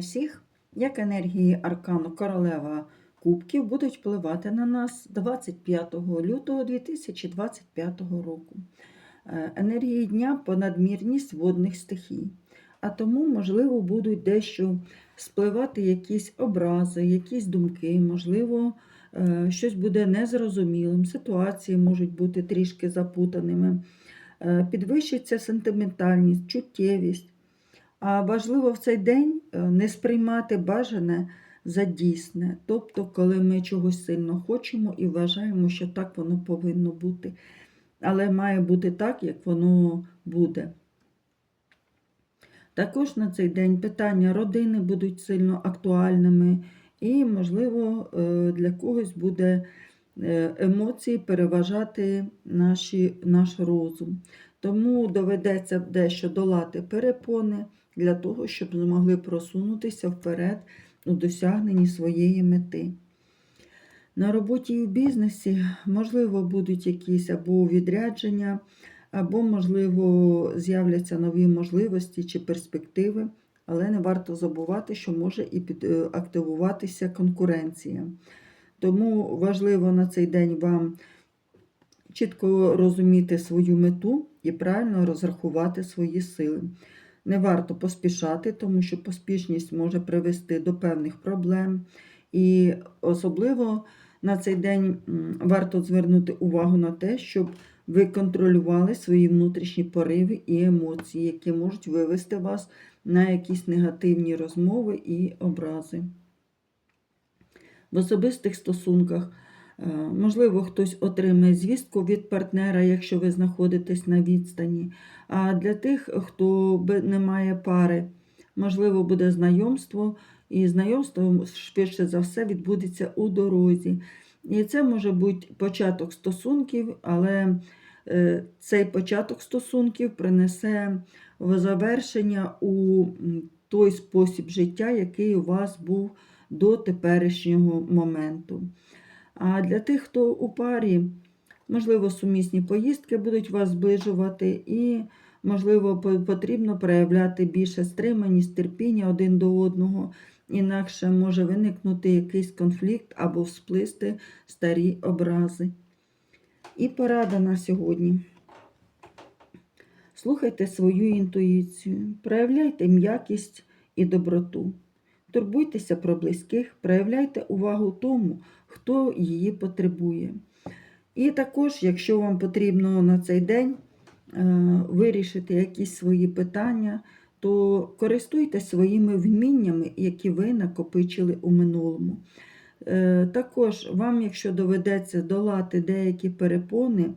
Всіх! Як енергії аркану Королева Кубків будуть впливати на нас 25 лютого 2025 року. Е, Енергії дня понадмірність водних стихій. А тому, можливо, будуть дещо спливати якісь образи, якісь думки, можливо, е, щось буде незрозумілим, ситуації можуть бути трішки запутаними, Е, підвищиться сентиментальність, чуттєвість. А важливо в цей день е, не сприймати бажане за дійсне. Тобто, коли ми чогось сильно хочемо і вважаємо, що так воно повинно бути. Але має бути так, як воно буде. Також на цей день питання родини будуть сильно актуальними, і, можливо, е, для когось буде е, емоції переважати наші, наш розум. Тому доведеться дещо долати перепони для того, щоб змогли просунутися вперед у досягненні своєї мети. На роботі і в бізнесі, можливо, будуть якісь або відрядження, або, можливо, з'являться нові можливості чи перспективи, але не варто забувати, що може і е, активуватися конкуренція. Тому важливо на цей день вам чітко розуміти свою мету і правильно розрахувати свої сили. Не варто поспішати, тому що поспішність може привести до певних проблем. І особливо на цей день варто звернути увагу на те, щоб ви контролювали свої внутрішні пориви і емоції, які можуть вивести вас на якісь негативні розмови і образи. В особистих стосунках Можливо, хтось отримає звістку від партнера, якщо ви знаходитесь на відстані. А для тих, хто не має пари, можливо, буде знайомство, і знайомство швидше за все відбудеться у дорозі. І це може бути початок стосунків, але е, цей початок стосунків принесе завершення у той спосіб життя, який у вас був до теперішнього моменту. А для тих, хто у парі, можливо, сумісні поїздки будуть вас зближувати, і, можливо, потрібно проявляти більше стриманість, терпіння один до одного, інакше може виникнути якийсь конфлікт або всплисти старі образи. І порада на сьогодні. Слухайте свою інтуїцію, проявляйте м'якість і доброту. Турбуйтеся про близьких, проявляйте увагу тому, хто її потребує. І також, якщо вам потрібно на цей день е, вирішити якісь свої питання, то користуйтесь своїми вміннями, які ви накопичили у минулому. Е, Також вам, якщо доведеться долати деякі перепони,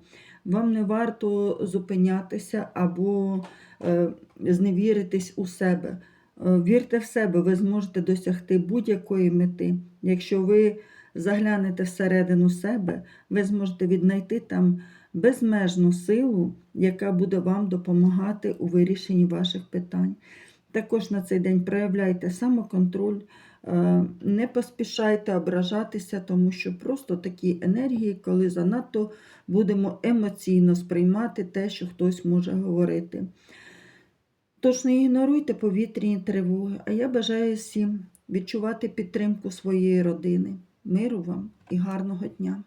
вам не варто зупинятися або е, зневіритись у себе. Е, Вірте в себе, ви зможете досягти будь-якої мети. Якщо ви заглянете всередину себе, ви зможете віднайти там безмежну силу, яка буде вам допомагати у вирішенні ваших питань. Також на цей день проявляйте самоконтроль, е, не поспішайте ображатися, тому що просто такі енергії, коли занадто будемо емоційно сприймати те, що хтось може говорити. Тож не ігноруйте повітряні тривоги, а я бажаю всім відчувати підтримку своєї родини. Миру вам і гарного дня!